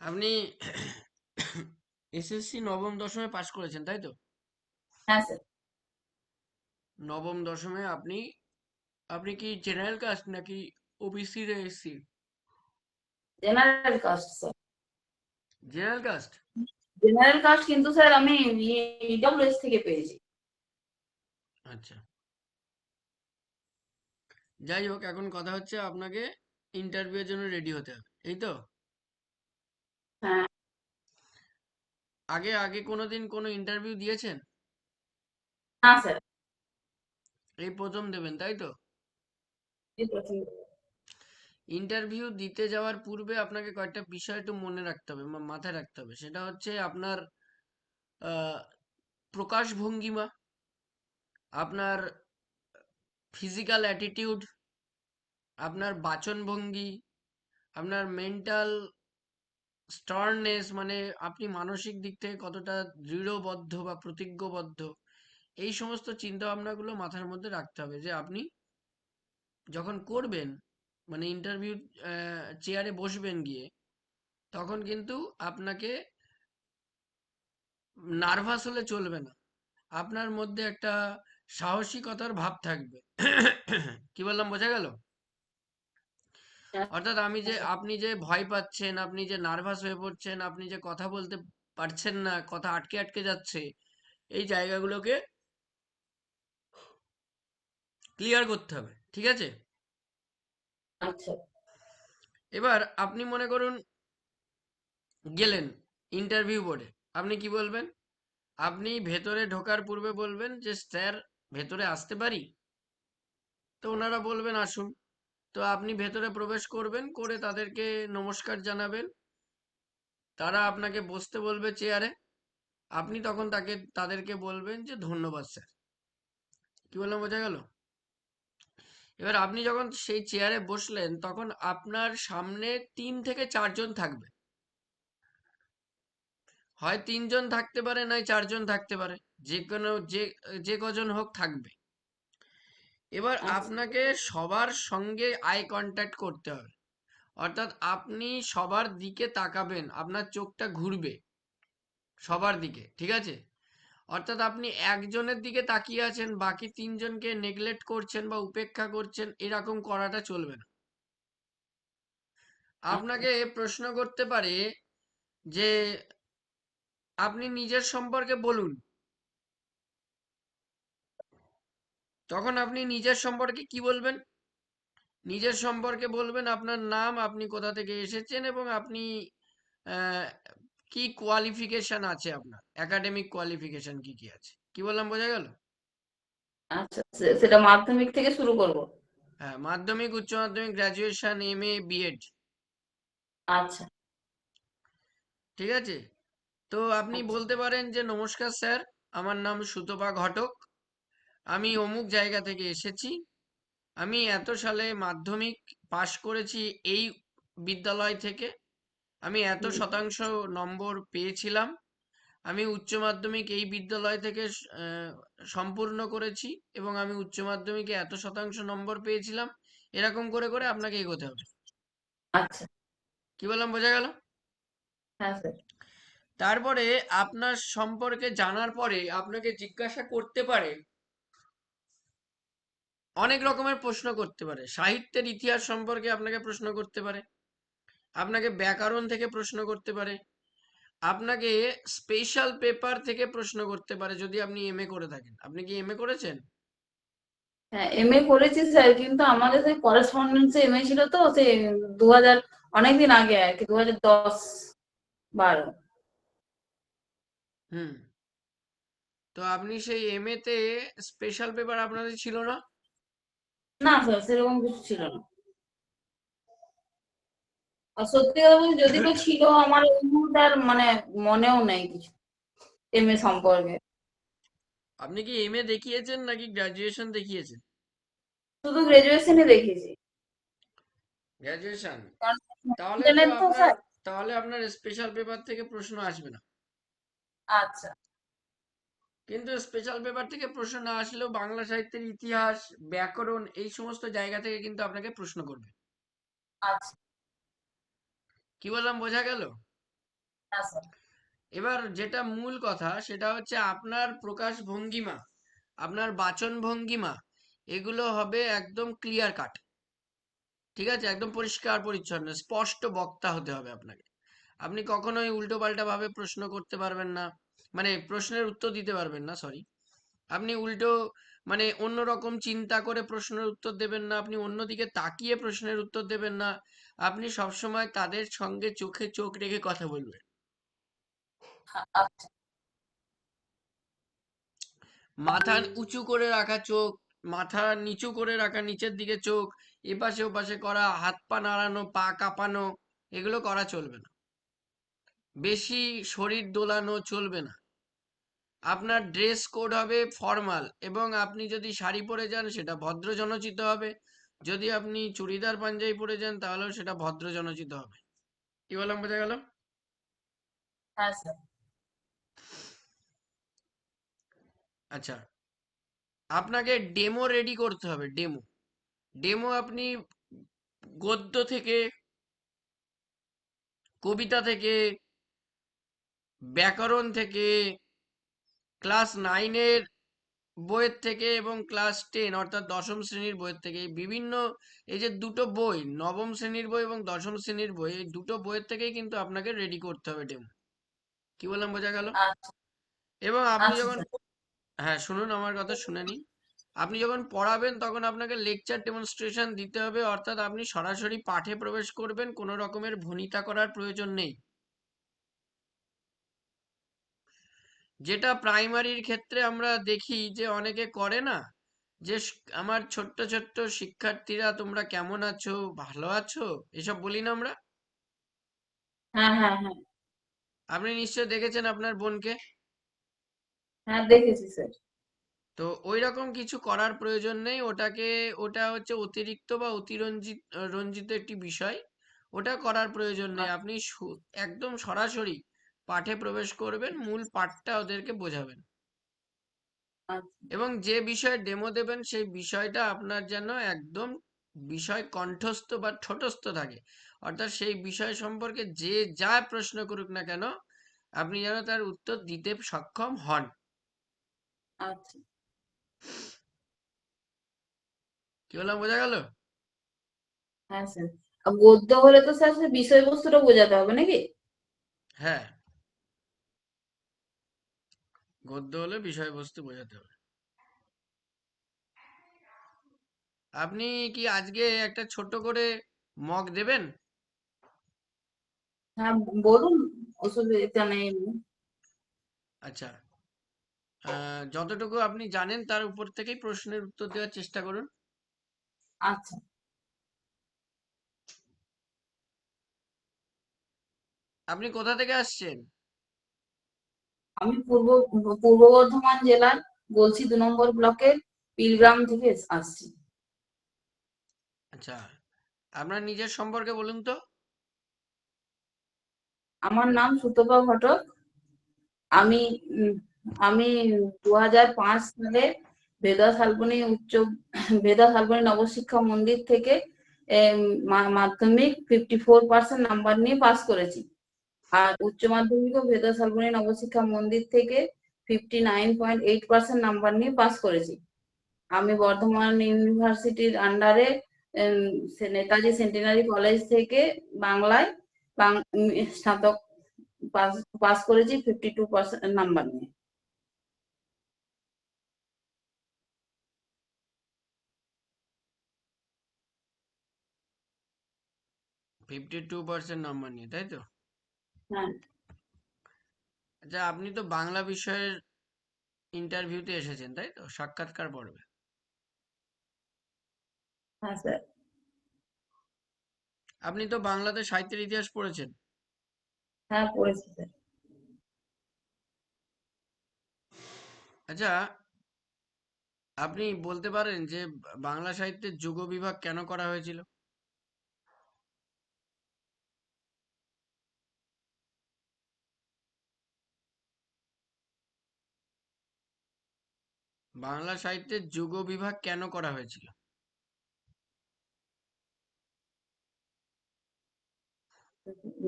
আপনি এসএসসি নবম দশমে পাশ করেছেন তাই তো? হ্যাঁ স্যার। নবম দশমে আপনি আপনি কি জেনারেল কাস্ট নাকি ওবিসি রে SC general caste sir. General caste general caste কিন্তু স্যার আমি ইডব্লিউএস থেকে পেয়েছি। আচ্ছা। যাই হোক এখন কথা হচ্ছে আপনাকে ইন্টারভিউ এর জন্য রেডি হতে হবে এই তো হ্যাঁ আগে আগে কোনোদিন কোনো ইন্টারভিউ দিয়েছেন? না স্যার এই প্রথম দেবেন তাই তো? ইন্টারভিউ দিতে যাওয়ার পূর্বে আপনাকে কয়েকটা বিষয় একটু মনে রাখতে হবে মাথায় রাখতে হবে। সেটা হচ্ছে আপনার প্রকাশ ভঙ্গিমা আপনার ফিজিক্যাল অ্যাটিটিউড আপনার বাচন ভঙ্গি আপনার মেন্টাল স্টার্নেস মানে আপনি মানসিক দিক থেকে কতটা দৃঢ়বদ্ধ বা প্রতিজ্ঞবদ্ধ, এই সমস্ত চিন্তা ভাবনাগুলো মাথার মধ্যে রাখতে হবে যে আপনি যখন করবেন মানে ইন্টারভিউ চেয়ারে বসবেন গিয়ে, তখন কিন্তু আপনাকে নার্ভাস হলে চলবে না। আপনার মধ্যে একটা সাহসিকতার ভাব থাকবে। কি বললাম, বোঝা গেল? অর্থাৎ আমি যে আপনি যে ভয় পাচ্ছেন আপনি যে নার্ভাস হয়ে পড়ছেন আপনি যে কথা বলতে পারছেন না কথা আটকে আটকে যাচ্ছে এই জায়গাগুলোকে ক্লিয়ার করতে হবে ঠিক আছে? আচ্ছা। এবার আপনি মনে করুন গেলেন ইন্টারভিউ বোর্ডে আপনি কি বলবেন? আপনি ভেতরে ঢোকার পূর্বে বলবেন যে স্যার ভেতরে আসতে পারি? তো ওনারা বলবেন আসুন। তো আপনি ভেতরে প্রবেশ করবেন, করে তাদেরকে নমস্কার জানাবেন। তারা আপনাকে বসতে বলবে চেয়ারে আপনি তখন তাকে, তাদেরকে বলবেন যে ধন্যবাদ স্যার কি বললাম, বোঝা গেল? এবার আপনি যখন সেই চেয়ারে বসলেন, তখন আপনার সামনে তিন থেকে চারজন থাকবে। হয় তিনজন থাকতে পারে, নয় চারজন থাকতে পারে। যে কোনো, যে যে কজন হোক থাকবে। এবার আচ্ছা। আপনাকে সবার সঙ্গে আই কন্ট্যাক্ট করতে হবে। অর্থাৎ আপনি সবার দিকে তাকাবেন আপনার চোখটা ঘুরবে সবার দিকে ঠিক আছে? অর্থাৎ আপনি একজনের দিকে তাকিয়ে আছেন বাকি তিনজনকে নেগলেক্ট করছেন বা উপেক্ষা করছেন এরকম করাটা চলবে না। আপনাকে প্রশ্ন করতে পারে যে আপনি নিজের সম্পর্কে বলুন। তখন আপনি নিজের সম্পর্কে কি বলবেন? নিজের সম্পর্কে বলবেন আপনার নাম আপনি কোথা থেকে এসেছেন এবং আপনি কি কোয়ালিফিকেশন আছে আপনার? একাডেমিক কোয়ালিফিকেশন কি কি আছে? কি বললাম বোঝা গেল? আচ্ছা সেটা মাধ্যমিক থেকে শুরু করব। হ্যাঁ মাধ্যমিক উচ্চ মাধ্যমিক গ্রাজুয়েশন এম এ বিএড আচ্ছা। ঠিক আছে? তো আপনি আচ্ছা। বলতে পারেন যে নমস্কার স্যার আমার নাম সুতপা ঘটক। আমি অমুক জায়গা থেকে এসেছি। আমি এত সালে মাধ্যমিক পাশ করেছি এই বিদ্যালয় থেকে। আমি এত শতাংশ নম্বর পেয়েছিলাম। আমি উচ্চ মাধ্যমিক এই বিদ্যালয় থেকে সম্পূর্ণ করেছি এবং আমি উচ্চ মাধ্যমিকে এত শতাংশ নম্বর পেয়েছিলাম। এরকম করে করে আপনাকে এগোতে হবে। আচ্ছা। কি বললাম বোঝা গেল? হ্যাঁ স্যার। তারপরে আপনার সম্পর্কে জানার পরে আপনাকে জিজ্ঞাসা করতে পারে অনেক রকমের প্রশ্ন করতে পারে। সাহিত্যের ইতিহাস সম্পর্কে আপনাকে প্রশ্ন করতে পারে। আপনাকে ব্যাকরণ থেকে প্রশ্ন করতে পারে। আপনাকে স্পেশাল পেপার থেকে প্রশ্ন করতে পারে যদি আপনি এমএ করে থাকেন। আপনি কি এমএ করেছেন? হ্যাঁ এম এ করেছি স্যার কিন্তু আমাদের সেই করেসপন্ডেন্সে এম এ ছিল তো সে দু হাজার অনেকদিন আগে আর কি দু হাজার দশ বারো। হুম। তো আপনি সেই এমএ তে স্পেশাল পেপার আপনাদের ছিল না? না স্যার সেরকম কিছু ছিল না। আর সত্যি কথা বলতে যদি কেউ ছিল আমার এই মুহূর্তে আর মানে মনেও নেই কিছু এম এ সম্পর্কে। আপনি কি এমএ দেখিয়েছেন নাকি গ্রাজুয়েশন দেখিয়েছেন? শুধু গ্রাজুয়েশনে দেখেছি গ্রাজুয়েশন তাহলে তাহলে আপনার স্পেশাল পেপার থেকে প্রশ্ন আসবে না। আচ্ছা। কিন্তু স্পেশাল পেপার থেকে প্রশ্ন না আসলেও বাংলা সাহিত্যের ইতিহাস ব্যাকরণ এই সমস্ত জায়গা থেকে কিন্তু আপনাকে প্রশ্ন করবে। আচ্ছা। কি বললাম বোঝা গেল? হ্যাঁ এবার যেটা মূল কথা সেটা হচ্ছে আপনার প্রকাশ ভঙ্গিমা আপনার বাচন ভঙ্গিমা এগুলো হবে একদম ক্লিয়ার কাট ঠিক আছে? একদম পরিষ্কার পরিচ্ছন্ন স্পষ্ট বক্তা হতে হবে আপনাকে। আপনি কখনোই উল্টো পাল্টা ভাবে প্রশ্ন করতে পারবেন না। মানে প্রশ্নের উত্তর দিতে পারবেন না সরি আপনি উল্টো মানে অন্যরকম চিন্তা করে প্রশ্নের উত্তর দেবেন না আপনি অন্যদিকে তাকিয়ে প্রশ্নের উত্তর দেবেন না আপনি সবসময় তাদের সঙ্গে চোখে চোখ রেখে কথা বলবেন। মাথা উঁচু করে রাখা চোখ মাথা নিচু করে রাখা নিচের দিকে চোখ এপাশে ওপাশে করা হাত পা নাড়ানো পা কাঁপানো এগুলো করা চলবে না। বেশি শরীর দোলানো চলবে না। আপনার ড্রেস কোড হবে ফর্মাল এবং আপনি যদি শাড়ি পরে যান সেটা ভদ্রজনচিত হবে। যদি আপনি চুড়িদার পাঞ্জাবি পরে যান তাহলেও সেটা ভদ্রজনচিত হবে। কি বললাম বোঝা গেল? হ্যাঁ আচ্ছা। আপনাকে ডেমো রেডি করতে হবে ডেমো ডেমো আপনি গদ্য থেকে কবিতা থেকে ব্যাকরণ থেকে ক্লাস নাইনের বইয়ের থেকে এবং ক্লাস টেন অর্থাৎ দশম শ্রেণির বইয়ের থেকে বিভিন্ন এই যে দুটো বই নবম শ্রেণির বই এবং দশম শ্রেণির বই এই দুটো বইয়ের থেকেই কিন্তু আপনাকে রেডি করতে হবে ডেমো কি বললাম বোঝা গেল? আচ্ছা এবং আপনি আচ্ছা যখন হ্যাঁ শুনুন আমার কথা শুনে নিন। আপনি যখন পড়াবেন তখন আপনাকে লেকচার ডেমনস্ট্রেশন দিতে হবে অর্থাৎ আপনি সরাসরি পাঠে প্রবেশ করবেন কোনো রকমের ভনিতা করার প্রয়োজন নেই। যেটা প্রাইমারির ক্ষেত্রে আমরা দেখি যে অনেকে করে না যে আমার ছোট্ট ছোট্ট শিক্ষার্থীরা তোমরা কেমন আছো ভালো আছো? এসব বলি না আমরা? হ্যাঁ হ্যাঁ হ্যাঁ। আপনি নিশ্চয় দেখেছেন আপনার বোনকে? হ্যাঁ দেখেছি স্যার। তো ওই রকম কিছু করার প্রয়োজন নেই ওটাকে ওটা হচ্ছে অতিরিক্ত বা অতিরঞ্জিত রঞ্জিত একটি বিষয় ওটা করার প্রয়োজন নেই। আপনি সু- একদম সরাসরি পাঠে প্রবেশ করবেন মূল পাঠটা ওদেরকে বোঝাবেন। আচ্ছা। এবং যে বিষয়ে ডেমো দেবেন সেই বিষয়টা আপনার যেন একদম বিষয় কণ্ঠস্থ বা ঠোঁটস্থ থাকে। অর্থাৎ সেই বিষয় সম্পর্কে যে যা প্রশ্ন করুক না কেন আপনি যেন তার উত্তর দিতে সক্ষম হন। আচ্ছা। কি বললাম বোঝা গেল? হ্যাঁ স্যার। গদ্য হলে তো স্যার বিষয়বস্তুটা বোঝাতে হবে নাকি? হ্যাঁ। গদ্য হলে বিষয়বস্তু বোঝাতে হবে। আপনি কি আজকে একটা ছোট করে মগ দেবেন? হ্যাঁ বলুন অসুবিধা নেই আচ্ছা যতটুকু আপনি জানেন তার উপর থেকেই প্রশ্নের উত্তর দেওয়ার চেষ্টা করুন। আচ্ছা। আপনি কোথা থেকে আসছেন? আমি পূর্ব পূর্ব বর্ধমান জেলার বলছি দু নম্বর ব্লকের পিলগ্রাম থেকে আসছি। আচ্ছা আপনার নিজের সম্পর্কে বলুন তো। আমার নাম সুতপা ঘটক। আমি আমি দু হাজার পাঁচ সালে বেদা শালবনী উচ্চ বেদা শালবনী নবশিক্ষা মন্দির থেকে মাধ্যমিক ফিফটি ফোর পার্সেন্ট নাম্বার নিয়ে পাস করেছি। আর উচ্চ মাধ্যমিক ও বেদা শালবনী নবশিক্ষা মন্দির থেকে fifty nine point eight percent number নিয়ে পাস করেছি। আমি বর্ধমান ইউনিভার্সিটির আন্ডারে নেতাজি সেন্টিনারি কলেজ থেকে বাংলায় স্নাতক পাস করেছি ফিফটি টু পার্সেন্ট নাম্বার নিয়ে। ফিফটি টু পার্সেন্ট নাম্বার নিয়ে, তাই তো? হ্যাঁ। আচ্ছা আপনি তো বাংলা বিষয়ের ইন্টারভিউতে এসেছেন তাই তো? সাক্ষাৎকার পর্বে। হ্যাঁ স্যার। আপনি তো বাংলাতে সাহিত্যের ইতিহাস পড়েছেন। হ্যাঁ পড়েছি স্যার। আচ্ছা আপনি বলতে পারেন যে বাংলা সাহিত্যের যুগ বিভাগ কেন করা হয়েছিল? বাংলা সাহিত্যের যুগ বিভাগ কেন করা হয়েছিল?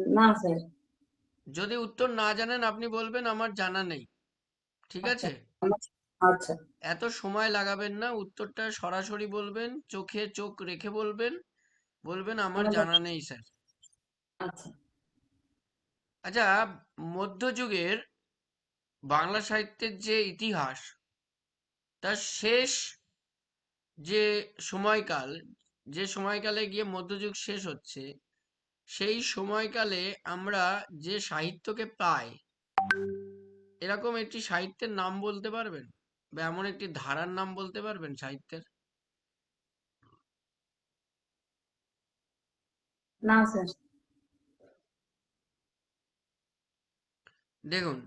না স্যার। যদি উত্তর না জানেন আপনি বলবেন আমার জানা নেই। ঠিক আচ্ছা। আছে? আচ্ছা। এত সময় লাগাবেন না উত্তরটা সরাসরি বলবেন চোখে চোখ রেখে বলবেন বলবেন আমার আমার জানা নেই স্যার। আচ্ছা। আচ্ছা মধ্যযুগের বাংলা সাহিত্যের যে ইতিহাস তার শেষ যে সময়কাল যে সময়কালে গিয়ে মধ্যযুগ শেষ হচ্ছে সেই সময়কালে আমরা যে সাহিত্যকে পাই এরকম একটি সাহিত্যের নাম বলতে পারবেন? বা এমন একটি ধারার নাম বলতে পারবেন সাহিত্যের? না স্যার। দেখুন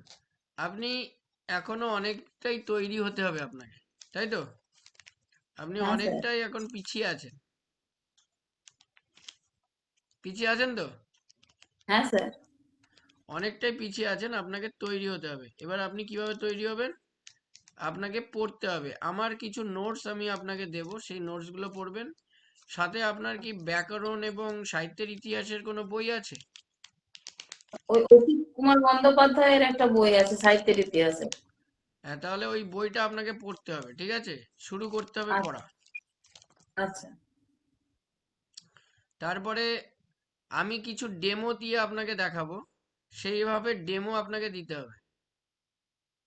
আপনি এখনও অনেকটাই তৈরি হতে হবে আপনাকে। তাই তো? আপনি হ্যাঁ, অনেকটাই এখন পিছিয়ে আছেন। পিছিয়ে আছেন তো? হ্যাঁ স্যার। অনেকটাই পিছিয়ে আছেন আপনাকে তৈরি হতে হবে। এবার আপনি কীভাবে তৈরি হবেন? আপনাকে পড়তে হবে। আমার কিছু নোটস আমি আপনাকে দেব সেই নোটসগুলো পড়বেন। সাথে আপনার কি ব্যাকরণ এবং সাহিত্যের ইতিহাসের কোনো বই আছে? ওই অসিত কুমার বন্দ্যোপাধ্যায়ের একটা বই আছে সাহিত্যের ইতিহাসে হ্যাঁ তাহলে ওই বইটা আপনাকে পড়তে হবে ঠিক আছে? শুরু করতে হবে আচ্ছা। পড়া। আচ্ছা। তারপরে আমি কিছু ডেমো দিয়ে আপনাকে দেখাবো সেইভাবে ডেমো আপনাকে দিতে হবে।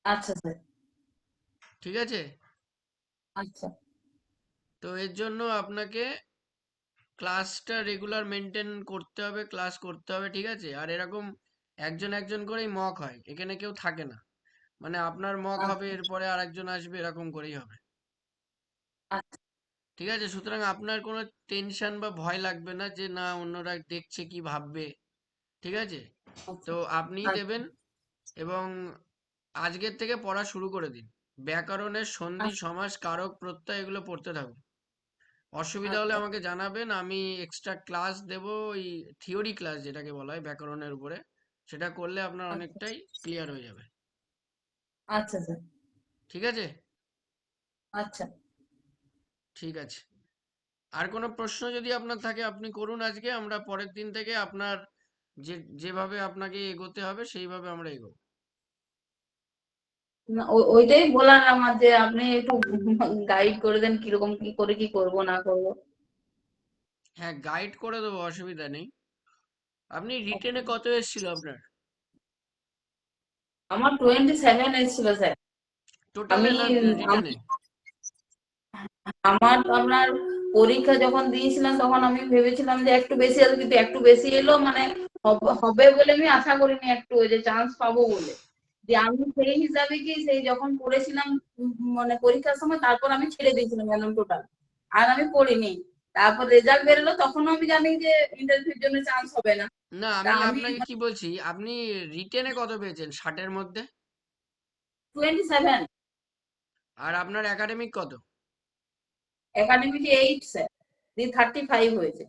আচ্ছা স্যার। ঠিক আছে? আচ্ছা। তো এর জন্য আপনাকে ক্লাসটা রেগুলার মেনটেন করতে হবে ক্লাস করতে হবে ঠিক আছে? আর এরকম একজন একজন করেই মক হয় এখানে কেউ থাকে না। মানে আপনার মক আচ্ছা। হবে এরপরে আর একজন আসবে এরকম করেই হবে আচ্ছা ঠিক আছে সুতরাং আপনার কোনো টেনশন বা ভয় লাগবে না যে না অন্যরা দেখছে কি ভাববে ঠিক আছে তো আচ্ছা। দেবেন এবং আজকের থেকে পড়া শুরু করে দিন ব্যাকরণের সন্ধি। সমাস কারক প্রত্যয় এগুলো পড়তে থাকুন অসুবিধা হলে। আমাকে জানাবেন আমি এক্সট্রা ক্লাস দেব ওই থিওরি ক্লাস যেটাকে বলা হয় ব্যাকরণের উপরে সেটা করলে আপনার। অনেকটাই ক্লিয়ার হয়ে যাবে আচ্ছা স্যার। ঠিক আছে? আচ্ছা। ঠিক আছে। আর কোনো প্রশ্ন যদি আপনার থাকে আপনি করুন আজকে আমরা পরের দিন থেকে আপনার যে যেভাবে আপনাকে এগোতে হবে সেইভাবে আমরা এগোবো। না, ওইটাই বলার আমার যে আপনি একটু গাইড করে দেন কীরকম কি করে কি করব না করব। হ্যাঁ গাইড করে দেবো অসুবিধা নেই। আপনি রিটেনে কত এসেছিল আপনার? আমার টোয়েন্টি সেভেন এসেছিল স্যার আমি- আমার আপনার পরীক্ষা যখন দিয়েছিলাম তখন আমি ভেবেছিলাম যে একটু বেশি আসবে কিন্তু একটু বেশি এলো মানে হবে বলে আমি আশা করিনি একটু যে চান্স পাবো বলে। যে আমি সেই হিসাবে কি সেই যখন পড়েছিলাম মানে পরীক্ষার সময় তারপর আমি ছেড়ে দিয়েছিলাম একদম টোটাল আর আমি পড়িনি। তারপর রেজাল্ট বেরোলো তখনও আমি জানি যে ইন্টারভিউর জন্য চান্স হবে না। না আমি আপনাকে কি বলছি? আপনি রিটেনে কত পেয়েছেন? ষাটের মধ্যে? টোয়েন্টি সেভেন আর আপনার একাডেমিক কত? একাডেমিতে এইট স্যার দিয়ে থার্টি ফাইভ হয়েছে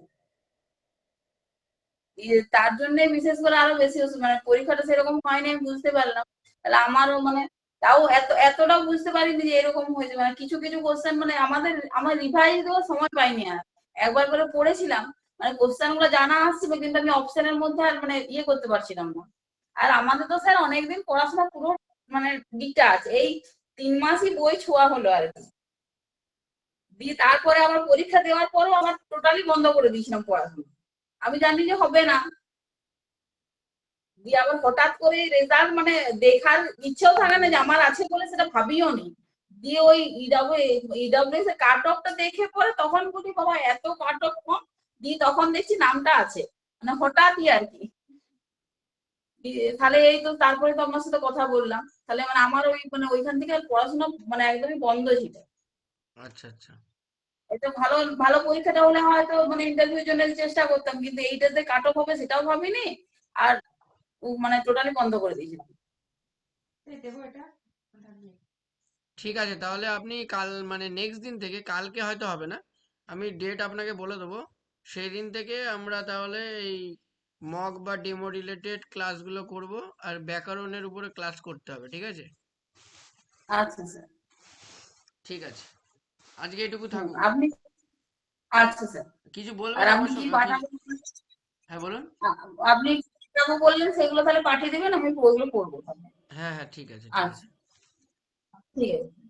তার জন্য বিশেষ করে আরও বেশি হচ্ছে। মানে পরীক্ষাটা সেরকম হয়নি আমি বুঝতে পারলাম। তাহলে আমারও মানে তাও এত এতটাও বুঝতে পারিনি যে এরকম হয়েছে। মানে কিছু কিছু কোশ্চেন মানে আমাদের আমার রিভাইজ দেওয়ার সময় পাইনি আর। একবার করে পড়েছিলাম মানে কোশ্চেনগুলো জানা আসছিল কিন্তু আমি অপশনের মধ্যে আর মানে ইয়ে করতে পারছিলাম না। আর আমাদের তো স্যার অনেকদিন পড়াশোনা পুরো মানে দিকটা আছে, এই তিন মাসই বই ছোঁয়া হলো আর কি। দিয়ে তারপরে আমার পরীক্ষা দেওয়ার পরও আমার টোটালি বন্ধ করে দিয়েছিলাম পড়াশোনা। আমি জানি যে হবে না। দিয়ে আবার হঠাৎ করে রেজাল্ট মানে দেখার ইচ্ছেও থাকে না যে আমার আছে বলে সেটা ভাবিও নি দিয়ে ওই ইডাব্লিউ ইডাব্লিউএস এর কাট অফটা দেখে পরে তখন বলি বাবা এত কাট অফ কম? দিয়ে তখন দেখছি নামটা আছে। মানে হঠাৎই আর কি। তাহলে এই তো তারপরে তো আপনার সাথে কথা বললাম। তাহলে মানে আমার ওই মানে ওইখান থেকে পড়াশোনা মানে একদমই বন্ধ ছিল। আচ্ছা আচ্ছা। এটা ভালো ভালো পরীক্ষাটা হলে হয়তো মানে ইন্টারভিউ জন্য চেষ্টা করতাম কিন্তু এইটাতে কাট অফ হবে সেটাও ভাবিনি। আর মানে টোটালি বন্ধ করে দিয়েছিলাম ঠিক আছে তাহলে আপনি কাল মানে নেক্সট দিন থেকে কালকে হয়তো হবে না আমি ডেট আপনাকে বলে দেবো। সেই দিন থেকে আমরা তাহলে এই মক বা ডেমো রিলেটেড ক্লাসগুলো করব আর ব্যাকরণের উপরে ক্লাস করতে হবে ঠিক আছে? আচ্ছা স্যার। ঠিক আছে। আজকে এটুকু থাকুক। আপনি আচ্ছা স্যার। কিছু আর বলবেন আপনি আমার কি পাঠাবেন? হ্যাঁ বলুন। আপনি বললেন সেগুলো তাহলে পাঠিয়ে দিবেন আমি করব হ্যাঁ হ্যাঁ ঠিক আছে ঠিক আছে। আচ্ছা ঠিক আছে